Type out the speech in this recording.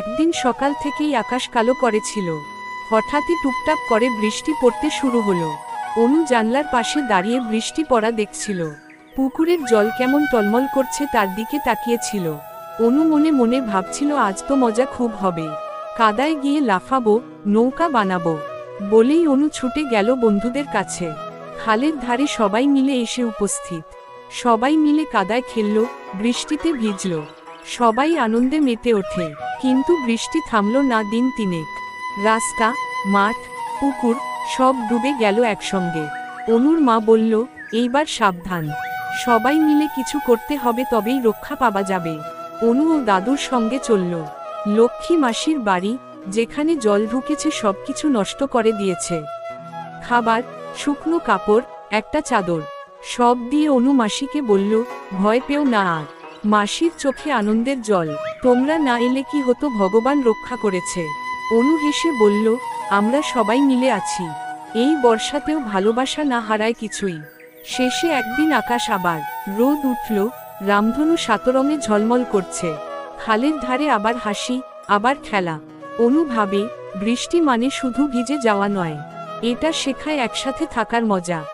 একদিন সকাল থেকেই আকাশ কালো করেছিল হঠাৎই টুপটাপ করে বৃষ্টি পড়তে শুরু হলো। অনু জানলার পাশে দাঁড়িয়ে বৃষ্টি পড়া দেখছিল। পুকুরের জল কেমন টলমল করছে তার দিকে তাকিয়েছিল। অনু মনে মনে ভাবছিল, আজ তো মজা খুব হবে। কাদায় গিয়ে লাফাবো, নৌকা বানাবো। বলেই অনু ছুটে গেল বন্ধুদের কাছে। খালের ধারে সবাই মিলে এসে উপস্থিত। সবাই মিলে কাদায় খেলল, বৃষ্টিতে ভিজল। সবাই আনন্দে মেতে ওঠে, কিন্তু বৃষ্টি থামল না দিন তিনেক। রাস্তা, মাঠ, পুকুর সব ডুবে গেল একসঙ্গে। অনুর মা বলল, এইবার সাবধান। সবাই মিলে কিছু করতে হবে তবেই রক্ষা পাওয়া যাবে। অনু ও দাদুর সঙ্গে চলল। লক্ষ্মী মাসির বাড়ি, যেখানে জল ঢুকেছে সবকিছু নষ্ট করে দিয়েছে। খাবার, শুকনো কাপড়, একটা চাদর, সব দিয়ে অনু মাসিকে বলল, ভয় পেও না আর। মাসির চোখে আনন্দের জল। তোমরা না এলে কি হতো ভগবান রক্ষা করেছে। অনু হেসে বলল, আমরা সবাই মিলে আছি। এই বর্ষাতেও ভালোবাসা না হারায় কিছুই। শেষে একদিন আকাশ আবার রোদ উঠল, রামধনু সাতরঙে ঝলমল করছে। খালের ধারে আবার হাসি, আবার খেলা। অনু ভাবে, বৃষ্টি মানে শুধু ভিজে যাওয়া নয়। এটা শেখায় একসাথে থাকার মজা।